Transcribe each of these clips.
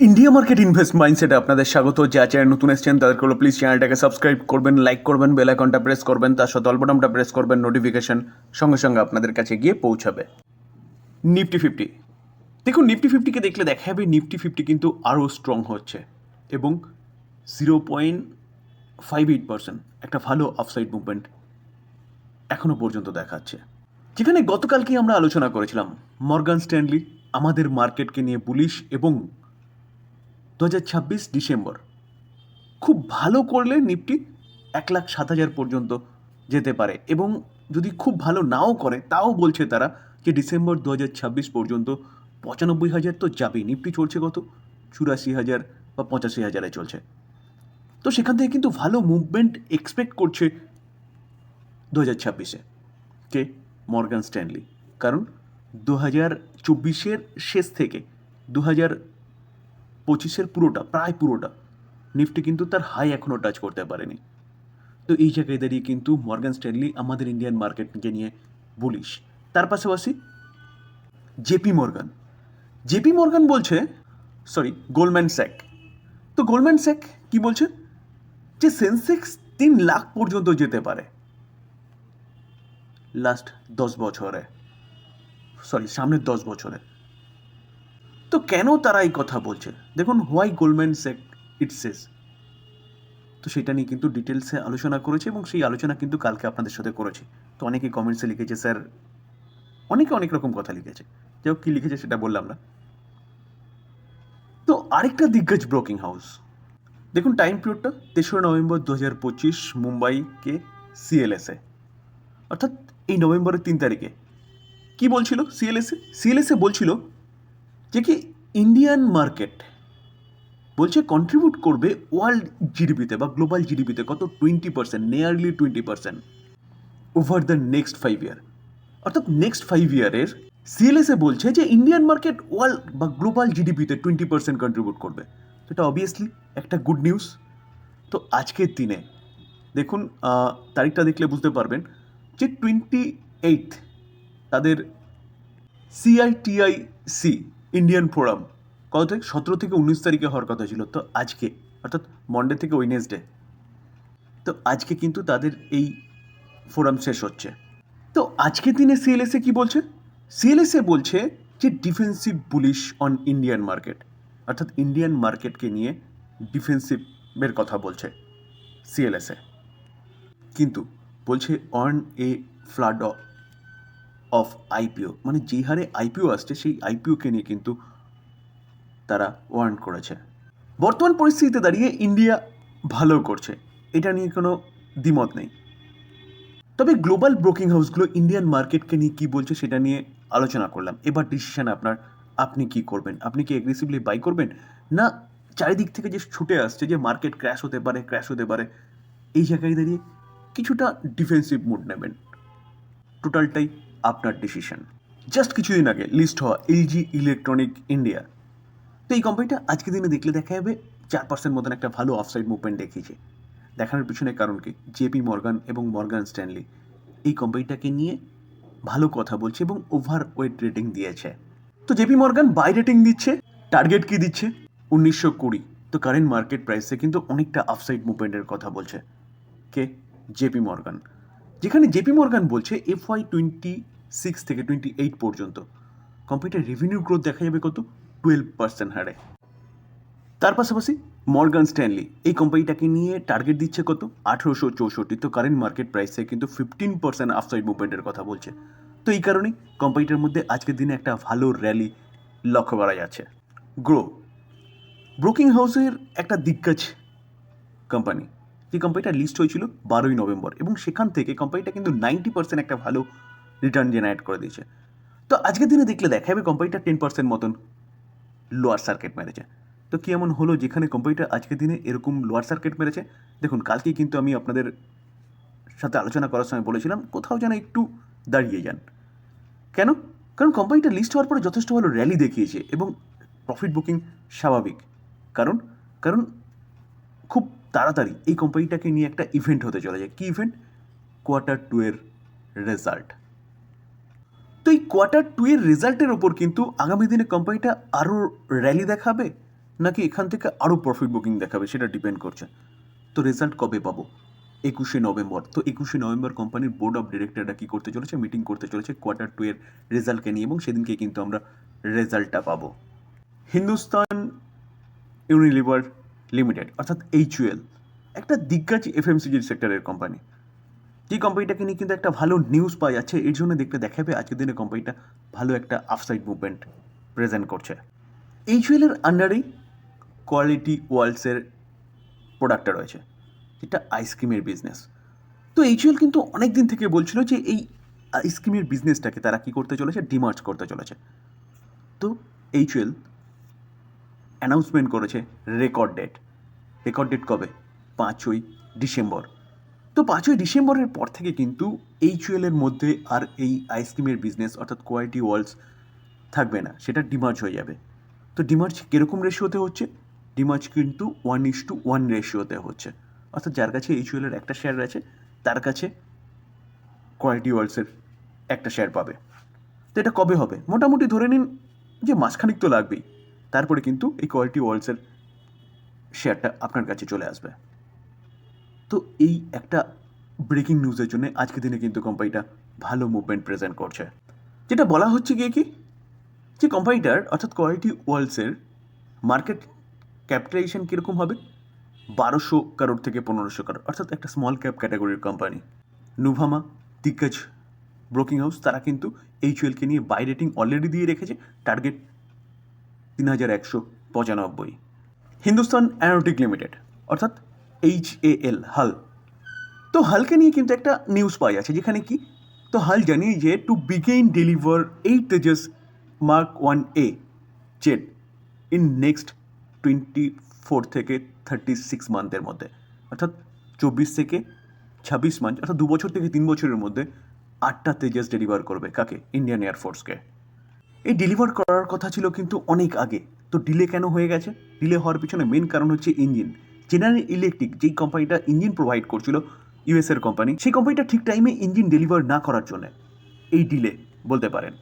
India market invest মাইন্ডসেটে আপনাদের স্বাগত। যা চ্যানেল নতুন এসছেন, তাদেরকে হলো প্লিজ চ্যানেলটাকে সাবস্ক্রাইব করবেন লাইক করবেন বেল আইকনটা প্রেস করবেন, তার সাথে অল্পটামটা প্রেস করবেন নোটিফিকেশন সঙ্গে সঙ্গে আপনাদের কাছে গিয়ে পৌঁছাবে। নিফটি ফিফটি দেখুন নিফটি ফিফটিকে দেখলে দেখা যাবে নিফটি ফিফটি কিন্তু আরও স্ট্রং হচ্ছে এবং zero point five eight percent একটা ভালো আফসাইড মুভমেন্ট এখনও পর্যন্ত দেখাচ্ছে। যেখানে গতকালকে আমরা আলোচনা করেছিলাম মর্গান স্ট্যানলি আমাদের মার্কেটকে নিয়ে বুলিশ এবং দু হাজার ছাব্বিশ ডিসেম্বর। খুব ভালো করলে নিফটি এক লাখ সাত হাজার পর্যন্ত যেতে পারে এবং যদি খুব ভালো নাও করে, তাও বলছে তারা যে ডিসেম্বর দু হাজার ছাব্বিশ পর্যন্ত পঁচানব্বই হাজার তো যাবেই। নিফটি চলছে কত? চুরাশি হাজার বা পঁচাশি হাজারে চলছে। তো সেখান থেকে কিন্তু ভালো মুভমেন্ট এক্সপেক্ট করছে দু হাজার ছাব্বিশে। কে? Morgan Stanley. কারণ দু হাজার চব্বিশের শেষ থেকে দু হাজার পঁচিশের পুরোটা, প্রায় পুরোটা। নিফটি কিন্তু তার হাই এখনও টাচ করতে পারেনি। তো এই জায়গায় দাঁড়িয়ে কিন্তু মর্গান স্ট্যানলি আমাদের ইন্ডিয়ান মার্কেটকে নিয়ে বলিস তার পাশাপাশি জেপি মর্গান জেপি মর্গান বলছে সরি গোল্ডম্যান স্যাক তো গোল্ডম্যান স্যাক কি বলছে? যে সেন্সেক্স তিন লাখ পর্যন্ত যেতে পারে। লাস্ট দশ বছরে। সরি সামনের দশ বছরে। তো কেন তারা এই কথা বলছে? দেখুন হোয়াই গোল্ডম্যান সেক ইট সেস তো সেটা নিয়ে কিন্তু ডিটেলসে আলোচনা করেছে এবং সেই আলোচনা কিন্তু কালকে আপনাদের সাথে করেছি। তো অনেকেই কমেন্টসে লিখেছে, স্যার, অনেকে অনেক রকম কথা লিখেছে। যাই হোক, কী লিখেছে সেটা বললাম না। তো আরেকটা দিগ্গজ ব্রোকিং হাউস। দেখুন টাইম পিরিয়ডটা তেসরা নভেম্বর দু হাজার পঁচিশ মুম্বাইকে সিএলএসএ অর্থাৎ এই নভেম্বরের তিন তারিখে। কি বলছিল সিএলএসএ সিএলএসএ বলছিল যে কি ইন্ডিয়ান মার্কেট বলছে কন্ট্রিবিউট করবে ওয়ার্ল্ড জিডিপিতে বা গ্লোবাল জিডিপিতে কত twenty percent nearly twenty percent over the next five year অর্থাৎ নেক্সট ফাইভ ইয়ারের সিএলএসএ বলছে যে ইন্ডিয়ান মার্কেট ওয়ার্ল্ড বা গ্লোবাল জিডিপিতে টোয়েন্টি পার্সেন্ট কন্ট্রিবিউট করবে। তো এটা অবভিয়াসলি একটা গুড নিউজ তো আজকের দিনে দেখুন তারিখটা দেখলে বুঝতে পারবেন যে টোয়েন্টি এইট তাদের সিআইটিআইসি ইন্ডিয়ান ফোরাম কত তারিখ? সতেরো থেকে উনিশ তারিখে হওয়ার কথা ছিল। তো আজকে, অর্থাৎ মন্ডে থেকে ওয়েনেসডে তো আজকে কিন্তু তাদের এই ফোরাম শেষ হচ্ছে। তো আজকের দিনে সিএলএসএ কি বলছে? সিএলএসএ বলছে যে defensive bullish on Indian market অর্থাৎ ইন্ডিয়ান মার্কেটকে নিয়ে ডিফেন্সিভের কথা বলছে সিএলএসএ কিন্তু বলছে on a flood of IPO মানে যে হারে আইপিও আসছে, সেই আইপিওকে নিয়ে কিন্তু তারা ওয়ার্ন করেছে। বর্তমান পরিস্থিতিতে দাঁড়িয়ে ইন্ডিয়া ভালো করছে, এটা নিয়ে কোনো দ্বিমত নেই। তবে গ্লোবাল ব্রোকিং হাউসগুলো ইন্ডিয়ান মার্কেটকে নিয়ে কী বলছে, সেটা নিয়ে আলোচনা করলাম। এবার ডিসিশন আপনার, আপনি কি করবেন? আপনি কি এগ্রেসিভলি বাই করবেন? না, চারিদিক থেকে যে ছুটে আসছে, যে মার্কেট ক্র্যাশ হতে পারে ক্র্যাশ হতে পারে, এই জায়গায় দাঁড়িয়ে কিছুটা ডিফেন্সিভ মুড নেবেন। টোটালটাই আপনার ডিসিশন জাস্ট কিছুদিন আগে লিস্ট হওয়া এলজি ইলেকট্রনিক ইন্ডিয়া তো এই কোম্পানিটা আজকে দিনে দেখলে দেখা যাবে চার পার্সেন্ট মতন একটা ভালো অফসাইড মুভমেন্ট দেখিয়েছে। দেখানোর পিছনে কারণ কি? জেপি মর্গান এবং মর্গান স্ট্যানলি এই কোম্পানিটাকে নিয়ে ভালো কথা বলছে এবং ওভার ওয়েট রেটিং দিয়েছে। তো জেপি মর্গান বাই রেটিং দিচ্ছে টার্গেট কি দিচ্ছে? উনিশশো কুড়ি। তো কারেন্ট মার্কেট প্রাইসে কিন্তু অনেকটা আফসাইড মুভমেন্টের কথা বলছে। কে? জেপি মর্গান যেখানে জেপি মর্গান বলছে এফ ওয়াই টোয়েন্টি সিক্স থেকে টোয়েন্টি এইট পর্যন্ত। কম্পিউটার রেভিনিউ গ্রোথ দেখা যাবে কত? টুয়েলভ পার্সেন্ট হারে। তার পাশাপাশি মর্গান স্ট্যানলি এই কোম্পানিটাকে নিয়ে টার্গেট দিচ্ছে কত? আঠেরোশো চৌষট্টি। তো কারেন্ট মার্কেট প্রাইসে কিন্তু ফিফটিন পার্সেন্ট আফসাইড মুভমেন্টের কথা বলছে। তো এই কারণেই কোম্পানিটার মধ্যে আজকের দিনে একটা ভালো র্যালি লক্ষ্য করা যাচ্ছে। গ্রো ব্রোকিং হাউসের একটা দিগ্গজ কোম্পানি যে কোম্পানিটা লিস্ট হয়েছিল বারোই নভেম্বর এবং সেখান থেকে কোম্পানিটা কিন্তু নাইনটি পার্সেন্ট একটা ভালো রিটার্ন জেনারেট করে দিয়েছে। তো আজকের দিনে দেখলে দেখা যাবে কোম্পানিটা টেন পার্সেন্ট মতন লোয়ার সার্কিট মেরেছে। তো কি এমন হলো যেখানে কোম্পানিটা আজকের দিনে এরকম লোয়ার সার্কিট মেরেছে? দেখুন, কালকে কিন্তু আমি আপনাদের সাথে আলোচনা করার সময় বলেছিলাম, কোথাও যেন একটু দাঁড়িয়ে যান। কেন? কারণ কোম্পানিটা লিস্ট হওয়ার পরে যথেষ্ট ভালো র্যালি দেখিয়েছে এবং প্রফিট বুকিং স্বাভাবিক। কারণ কারণ খুব তাড়াতাড়ি এই কোম্পানিটাকে নিয়ে একটা ইভেন্ট হতে চলেছে। কী ইভেন্ট কোয়ার্টার টু এর রেজাল্ট তো এই কোয়ার্টার টু এর রেজাল্টের ওপর কিন্তু আগামী দিনে কোম্পানিটা আরও র্যালি দেখাবে? নাকি এখান থেকে আরও প্রফিট বুকিং দেখাবে? সেটা ডিপেন্ড করছে। তো রেজাল্ট কবে পাবো? একুশে নভেম্বর। তো একুশে নভেম্বর কোম্পানির বোর্ড অফ ডিরেক্টররা কী করতে চলেছে? মিটিং করতে চলেছে কোয়ার্টার টু এর রেজাল্টকে নিয়ে এবং সেদিনকে কিন্তু আমরা রেজাল্টটা পাবো। হিন্দুস্তান ইউনিলিভার লিমিটেড অর্থাৎ এইচইউএল একটা দিগ্গজ এফএমসিজির সেক্টরের কোম্পানি যে কোম্পানিটাকে নিয়ে কিন্তু একটা ভালো নিউজ পাওয়া যাচ্ছে। এর জন্য দেখতে দেখাবে আজকের দিনে কোম্পানিটা ভালো একটা আফসাইড মুভমেন্ট প্রেজেন্ট করছে। এইচইউএলের আন্ডারেই কোয়ালিটি ওয়ার্ল্ডসের প্রোডাক্টটা রয়েছে। যেটা আইসক্রিমের বিজনেস তো এইচইউএল কিন্তু অনেক দিন থেকে বলছিল যে এই আইসক্রিমের বিজনেসটাকে তারা কী করতে চলেছে? ডিমার্চ করতে চলেছে। তো এইচইউএল অ্যানাউন্সমেন্ট করেছে রেকর্ড ডেট রেকর্ড ডেট কবে? পাঁচই ডিসেম্বর। তো পাঁচই ডিসেম্বরের পর থেকে কিন্তু এইচইউএলের মধ্যে আর এই আইসক্রিমের বিজনেস অর্থাৎ কোয়ালিটি ওয়ার্লস থাকবে না, সেটা ডিমার্জ হয়ে যাবে। তো ডিমার্জ কীরকম রেশিওতে হচ্ছে? ডিমার্জ কিন্তু ওয়ান ইস টু ওয়ান রেশিওতে হচ্ছে। অর্থাৎ যার কাছে এইচইউএলের একটা শেয়ার আছে তার কাছে কোয়ালিটি ওয়ার্লসের একটা শেয়ার পাবে। তো এটা কবে হবে? মোটামুটি ধরে নিন যে মাসখানিক তো লাগবেই। তারপরে কিন্তু এই কোয়ালিটি ওয়ার্লসের শেয়ারটা আপনার কাছে চলে আসবে। তো এই একটা ব্রেকিং নিউজের জন্য আজকের দিনে কিন্তু কোম্পানিটা ভালো মুভমেন্ট প্রেজেন্ট করছে। যেটা বলা হচ্ছে গিয়ে কি? যে কোম্পানিটার অর্থাৎ কোয়ালিটি ওয়ার্ল্ডসের মার্কেট ক্যাপিটালাইজেশন কীরকম হবে? বারোশো কারোর থেকে পনেরোশো কারোর অর্থাৎ একটা স্মল ক্যাপ ক্যাটাগরির কোম্পানি নুভামা দিগ্গজ ব্রোকিং হাউস তারা কিন্তু এইচউএলকে নিয়ে বাই রেটিং অলরেডি দিয়ে রেখেছে টার্গেট তিন হাজার একশো পঁচানব্বই। হিন্দুস্তান অ্যারোটিক লিমিটেড অর্থাৎ এইচ এ এল হাল তো হালকে নিয়ে কিন্তু একটা নিউজ পাওয়া যাচ্ছে, যেখানে কি? তো হাল জানিয়ে যে to begin deliver eight Tejas mark one A Z in next twenty four থেকে থার্টি সিক্স মান্থের মধ্যে। অর্থাৎ চব্বিশ থেকে ছাব্বিশ মান্থ অর্থাৎ দু বছর থেকে তিন বছরের মধ্যে আটটা তেজাস ডেলিভার করবে কাকে? ইন্ডিয়ান এয়ারফোর্সকে এই ডেলিভার করার কথা ছিল কিন্তু অনেক আগে। তো ডিলে কেন হয়ে গেছে? ডিলে হওয়ার পিছনে মেন কারণ হচ্ছে ইঞ্জিন জেনারেল ইলেকট্রিক যেই কোম্পানিটা ইঞ্জিন প্রোভাইড করছিল ইউএসের কোম্পানি সেই কোম্পানিটা ঠিক টাইমে ইঞ্জিন ডেলিভার না করার জন্য এই ডিলে বলতে পারেন।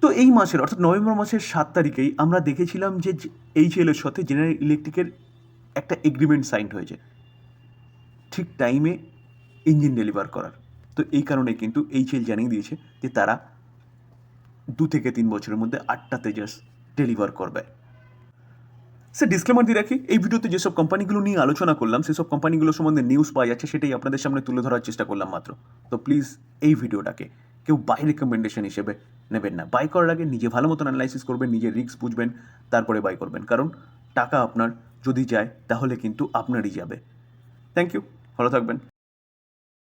তো এই মাসের, অর্থাৎ নভেম্বর মাসের সাত তারিখেই আমরা দেখেছিলাম যে এই এর সাথে জেনারেল ইলেকট্রিকের একটা এগ্রিমেন্ট সাইন হয়েছে। ঠিক টাইমে ইঞ্জিন ডেলিভার করার। তো এই কারণে কিন্তু এইচএল জানিয়ে দিয়েছে যে তারা দু থেকে তিন বছরের মধ্যে আটটা তেজাস ডেলিভার করবে। সে ডিসক্লেমার দিয়ে রাখি, এই ভিডিওতে যেসব কোম্পানিগুলো নিয়ে আলোচনা করলাম, সেসব কোম্পানিগুলো সম্বন্ধে নিউজ পাওয়া যাচ্ছে, সেটাই আপনাদের সামনে তুলে ধরার চেষ্টা করলাম মাত্র। তো প্লিজ এই ভিডিওটাকে কেউ বাই রেকমেন্ডেশন হিসেবে নেবেন না। বাই করার আগে নিজে ভালো মতন অ্যানালাইসিস করবেন নিজের রিস্ক বুঝবেন, তারপরে বাই করবেন। কারণ টাকা আপনার যদি যায়, তাহলে কিন্তু আপনারই যাবে। থ্যাংক ইউ ভালো থাকবেন।